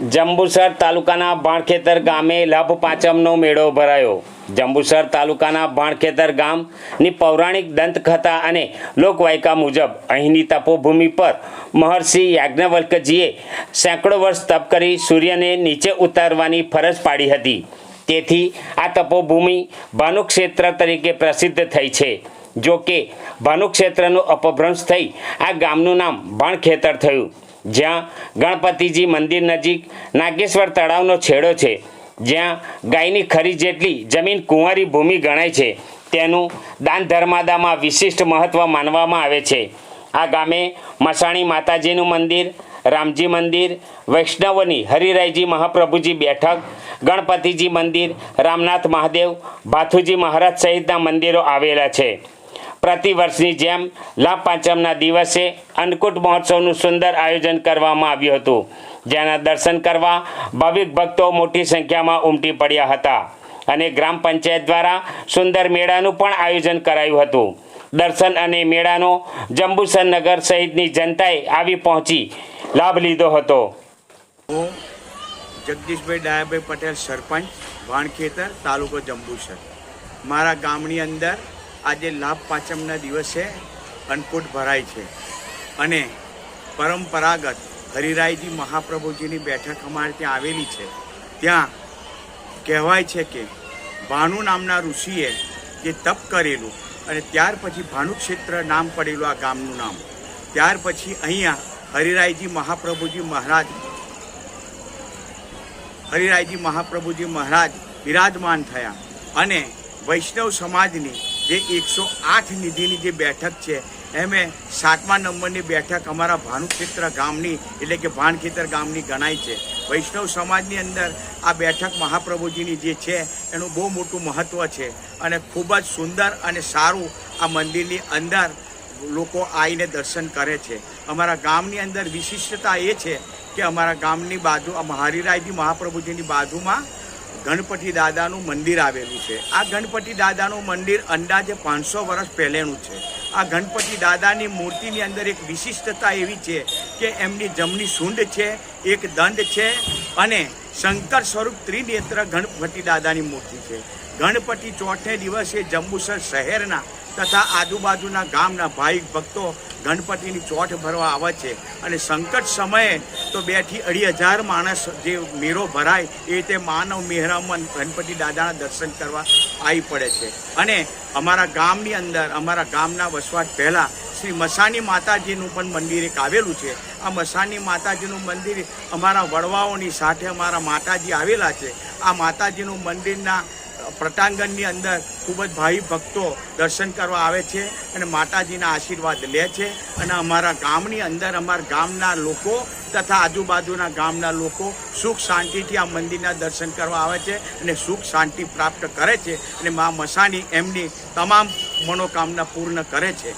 જંબુસર તાલુકાના ભાણખેતર ગામે લાભ પાંચમનો મેળો ભરાયો. જંબુસર તાલુકાના ભાણખેતર ગામની પૌરાણિક દંતકથા અને લોકવાયકા મુજબ અહીંની તપોભૂમિ પર મહર્ષિ યાજ્ઞવલ્કજીએ સેંકડો વર્ષ તપ કરી સૂર્યને નીચે ઉતારવાની ફરજ પાડી હતી. તેથી આ તપોભૂમિ ભાનુક્ષેત્ર તરીકે પ્રસિદ્ધ થઈ છે. જો કે ભાનુક્ષેત્રનો અપભ્રંશ થઈ આ ગામનું નામ ભાણખેતર થયું. જ્યાં ગણપતિજી મંદિર નજીક નાગેશ્વર તળાવનો છેડો છે. જ્યાં ગાયની ખરી જેટલી જમીન કુંવારી ભૂમિ ગણાય છે, તેનું દાન ધર્માદામાં વિશિષ્ટ મહત્ત્વ માનવામાં આવે છે. આ ગામે મસાણી માતાજીનું મંદિર, રામજી મંદિર, વૈષ્ણવની હરિરાયજી મહાપ્રભુજી બેઠક, ગણપતિજી મંદિર, રામનાથ મહાદેવ, ભાથુજી મહારાજ સહિતના મંદિરો આવેલા છે. પ્રતિ વર્ષની જેમ લાભ પાંચમના દિવસે અન્નકૂટ મહોત્સવનું સુંદર આયોજન કરવામાં આવ્યું હતું, જેના દર્શન કરવા ભાવિક ભક્તો મોટી સંખ્યામાં ઉમટી પડ્યા હતા અને ગ્રામ પંચાયત દ્વારા સુંદર મેળાનું પણ આયોજન કરાયું હતું. દર્શન અને મેળાનો જંબુસર નગર સહિતની જનતાએ આવી પહોંચી લાભ લીધો હતો. જગદીશભાઈ ડાયાભાઈ પટેલ સરપંચ, વાણખેતર તાલુકો જંબુસર. મારા ગામની અંદર આજે લાભ પાંચમના દિવસે અન્નકૂટ ભરાય છે. અને પરંપરાગત હરિરાયજી મહાપ્રભુજીની બેઠક અમારે ત્યાં આવેલી છે. ત્યાં કહેવાય છે કે ભાનુ નામના ઋષિએ જે તપ કરેલું અને ત્યાર પછી ભાનુક્ષેત્ર નામ પડેલું આ ગામનું નામ. ત્યાર પછી અહીંયા હરિરાયજી મહાપ્રભુજી મહારાજ હરિરાયજી મહાપ્રભુજી મહારાજ બિરાજમાન થયા અને વૈષ્ણવ સમાજની જે એકસો આઠ નિધિની જે બેઠક છે, એમે સાતમા નંબરની બેઠક અમારા ભાનુક્ષેત્ર ગામની, એટલે કે ભાણખેતર ગામની ગણાય છે. વૈષ્ણવ સમાજની અંદર આ બેઠક મહાપ્રભુજીની જે છે, એનું બહુ મોટું મહત્ત્વ છે અને ખૂબ જ સુંદર અને સારું આ મંદિરની અંદર લોકો આવીને દર્શન કરે છે. અમારા ગામની અંદર વિશિષ્ટતા એ છે કે અમારા ગામની બાજુ, આ હરિરાયજી મહાપ્રભુજીની બાજુમાં ગણપતિ દાદાનું મંદિર આવેલું છે. આ ગણપતિ દાદાનું મંદિર અંદાજે પાંચસો વર્ષ પહેલેનું છે. આ ગણપતિ દાદાની મૂર્તિની અંદર એક વિશિષ્ટતા એવી છે કે એમની જમણી સૂંઢ છે, એક દંડ છે અને શંકર સ્વરૂપ ત્રિનેત્ર ગણપતિ દાદાની મૂર્તિ છે. ગણપતિ ચોથે દિવસે જંબુસર શહેરના તથા આજુબાજુના ગામના ભાઈ ભક્તો ગણપતિની ચોઠ ભરવા આવે છે. અને સંકટ સમયે તો બેથી અઢી હજાર માણસ જે મેળો ભરાય એ રીતે માનવ મેહરામન ગણપતિ દાદાના દર્શન કરવા આવી પડે છે. અને અમારા ગામની અંદર, અમારા ગામના વસવાટ પહેલાં શ્રી મસાની માતાજીનું પણ મંદિર એક આવેલું છે. આ મસાની માતાજીનું મંદિર અમારા વડવાઓની સાથે અમારા માતાજી આવેલા છે. આ માતાજીનું મંદિરના પ્રટાંગણની અંદર ખૂબ જ ભાઈ ભક્તો દર્શન કરવા આવે છે અને માતાજીના આશીર્વાદ લે છે. અને અમારા ગામની અંદર અમારા ગામના લોકો તથા આજુબાજુના ગામના લોકો સુખ શાંતિથી આ મંદિરના દર્શન કરવા આવે છે અને સુખ શાંતિ પ્રાપ્ત કરે છે અને મા મસાણી એમની તમામ મનોકામના પૂર્ણ કરે છે.